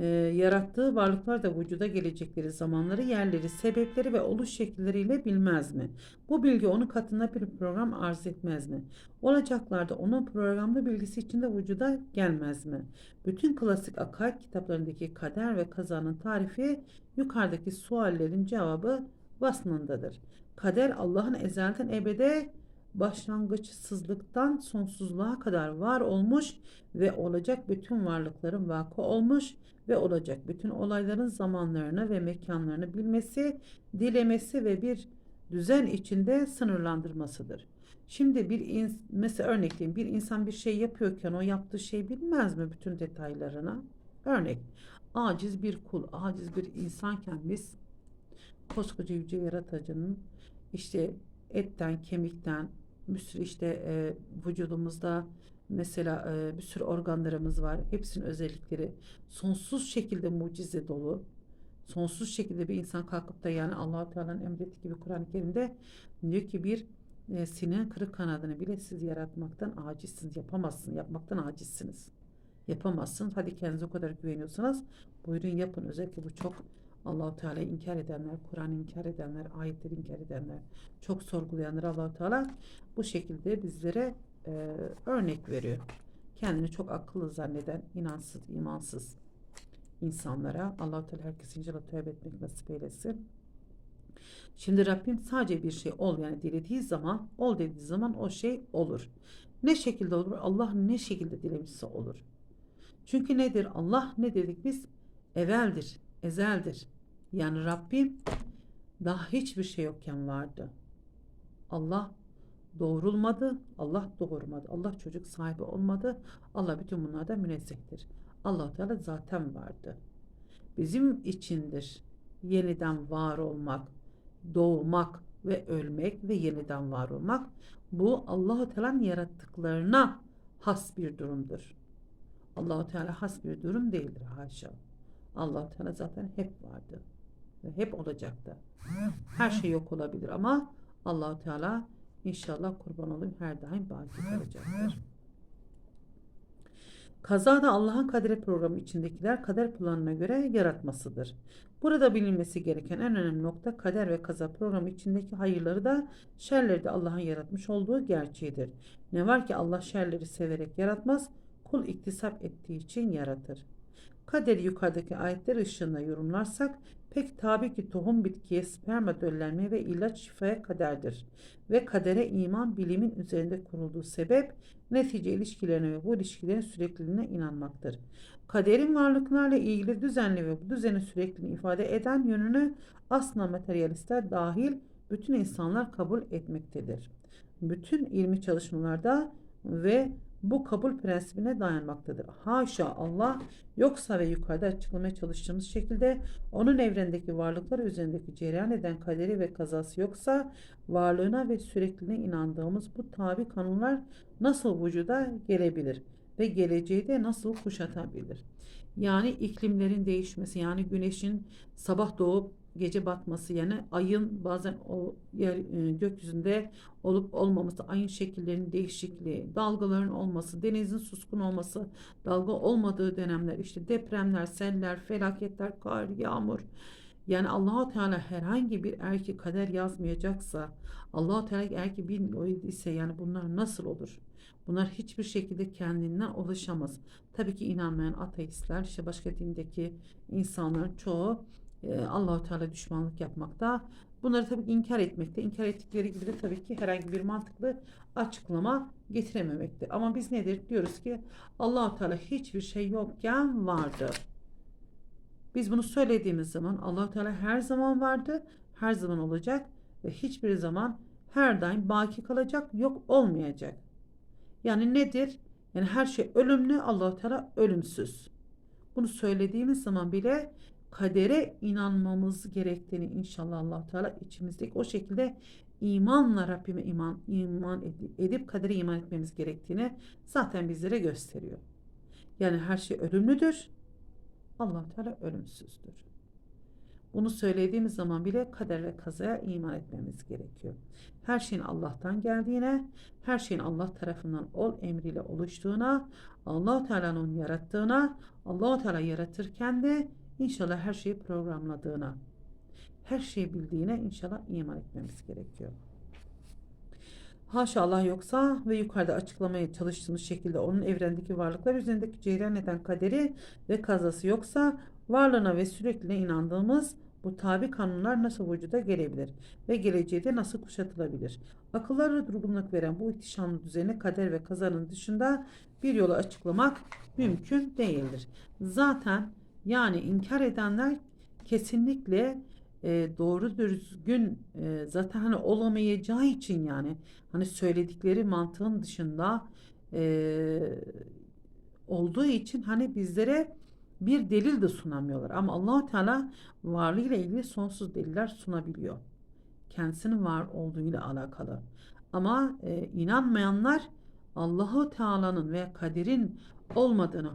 e, yarattığı varlıklar da vücuda gelecekleri zamanları, yerleri, sebepleri ve oluş şekilleriyle bilmez mi? Bu bilgi onun katında bir program arz etmez mi? Olacaklarda onun programlı bilgisi içinde vücuda gelmez mi? Bütün klasik akaid kitaplarındaki kader ve kazanın tarifi yukarıdaki suallerin cevabı vasfındadır. Kader Allah'ın ezelden ebede başlangıçsızlıktan sonsuzluğa kadar var olmuş ve olacak bütün varlıkların vakı olmuş ve olacak bütün olayların zamanlarını ve mekanlarını bilmesi, dilemesi ve bir düzen içinde sınırlandırmasıdır. Şimdi bir ins mesela örnekleyeyim bir insan bir şey yapıyorken o yaptığı şey bilmez mi bütün detaylarına? Örnek aciz bir kul, aciz bir insanken biz koskoca yüce yaratıcının işte etten, kemikten, bir sürü işte e, vücudumuzda mesela e, bir sürü organlarımız var. Hepsinin özellikleri sonsuz şekilde mucize dolu. Sonsuz şekilde bir insan kalkıp da yani allah Teala'nın emrettiği gibi Kur'an-ı Kerim'de diyor ki bir e, sineğin kırık kanadını bile siz yaratmaktan acizsiniz. Yapamazsınız. Yapmaktan acizsiniz. Yapamazsınız. Hadi kendinize o kadar güveniyorsanız buyurun yapın. Özellikle bu çok Allahu Teala inkar edenler, Kur'an inkar edenler, ayetleri inkar edenler, çok sorgulayanlar Allahu Teala bu şekilde bizlere e, örnek veriyor. Kendini çok akıllı zanneden inansız, imansız insanlara Allahu Teala herkesin inşallah tövbe etmek nasip eylesin. Şimdi Rabbim sadece bir şey ol yani dilediği zaman ol dediği zaman o şey olur. Ne şekilde olur? Allah ne şekilde dilemişse olur. Çünkü nedir? Allah ne dedik biz? Evveldir, ezeldir. Yani Rabbim daha hiçbir şey yokken vardı. Allah doğrulmadı, Allah doğurmadı. Allah çocuk sahibi olmadı. Allah bütün bunlarda münezzehtir. allah Teala zaten vardı. Bizim içindir yeniden var olmak, doğmak ve ölmek ve yeniden var olmak. Bu Allahu Teala'nın yarattıklarına has bir durumdur. Allahu Teala has bir durum değildir haşa. Allah Teala zaten hep vardı ve hep olacaktı. Her şey yok olabilir ama Allahu Teala inşallah kurban olayım her daim baki kalacaktır. Kaza da Allah'ın kader programı içindekiler kader planına göre yaratmasıdır. Burada bilinmesi gereken en önemli nokta kader ve kaza programı içindeki hayırları da şerleri de Allah'ın yaratmış olduğu gerçeğidir. Ne var ki Allah şerleri severek yaratmaz, kul iktisap ettiği için yaratır. Kaderi yukarıdaki ayetler ışığında yorumlarsak pek tabi ki tohum bitkiye sperma döllenme ve ilaç şifaya kaderdir. Ve kadere iman bilimin üzerinde kurulduğu sebep netice ilişkilerine ve bu ilişkilerin sürekliliğine inanmaktır. Kaderin varlıklarla ilgili düzenli ve bu düzenin sürekliliğini ifade eden yönünü aslında materyalistler dahil bütün insanlar kabul etmektedir. Bütün ilmi çalışmalarda ve bu kabul prensibine dayanmaktadır. Haşa Allah yoksa ve yukarıda açıklamaya çalıştığımız şekilde onun evrendeki varlıklar üzerindeki cereyan eden kaderi ve kazası yoksa varlığına ve sürekliliğine inandığımız bu tabi kanunlar nasıl vücuda gelebilir ve geleceği de nasıl kuşatabilir? Yani iklimlerin değişmesi yani güneşin sabah doğup gece batması yani ayın bazen o yer e, gökyüzünde olup olmaması, ayın şekillerinin değişikliği, dalgaların olması, denizin suskun olması, dalga olmadığı dönemler, işte depremler, seller, felaketler, kar, yağmur. Yani Allahu Teala herhangi bir erki kader yazmayacaksa, Allahu Teala eğer ki bilmiyse yani bunlar nasıl olur? Bunlar hiçbir şekilde kendinden ulaşamaz. Tabii ki inanmayan ateistler, işte başka dindeki insanların çoğu e, Allahu Teala düşmanlık yapmakta. Bunları tabii ki inkar etmekte. İnkar ettikleri gibi de tabii ki herhangi bir mantıklı açıklama getirememekte. Ama biz nedir? Diyoruz ki Allahu Teala hiçbir şey yokken vardı. Biz bunu söylediğimiz zaman Allahu Teala her zaman vardı, her zaman olacak ve hiçbir zaman her daim baki kalacak, yok olmayacak. Yani nedir? Yani her şey ölümlü, Allahu Teala ölümsüz. Bunu söylediğimiz zaman bile kadere inanmamız gerektiğini inşallah Allah Teala içimizdeki o şekilde imanla Rabbime iman iman edip kadere iman etmemiz gerektiğini zaten bizlere gösteriyor. Yani her şey ölümlüdür. Allah Teala ölümsüzdür. Bunu söylediğimiz zaman bile kader ve kazaya iman etmemiz gerekiyor. Her şeyin Allah'tan geldiğine, her şeyin Allah tarafından ol emriyle oluştuğuna, Allah Teala'nın yarattığına, Allah Teala yaratırken de inşallah her şeyi programladığına, her şeyi bildiğine inşallah iman etmemiz gerekiyor. Haşa Allah yoksa ve yukarıda açıklamaya çalıştığımız şekilde onun evrendeki varlıklar üzerindeki cereyan eden kaderi ve kazası yoksa varlığına ve sürekliliğine inandığımız bu tabi kanunlar nasıl vücuda gelebilir ve geleceğe de nasıl kuşatılabilir? Akıllara durgunluk veren bu ihtişamlı düzeni kader ve kazanın dışında bir yolu açıklamak mümkün değildir. Zaten yani inkar edenler kesinlikle e, doğru düzgün e, zaten hani olamayacağı için yani hani söyledikleri mantığın dışında e, olduğu için hani bizlere bir delil de sunamıyorlar. Ama Allahu Teala varlığıyla ilgili sonsuz deliller sunabiliyor. Kendisinin var olduğuyla alakalı. Ama e, inanmayanlar Allahu Teala'nın ve kaderin olmadığını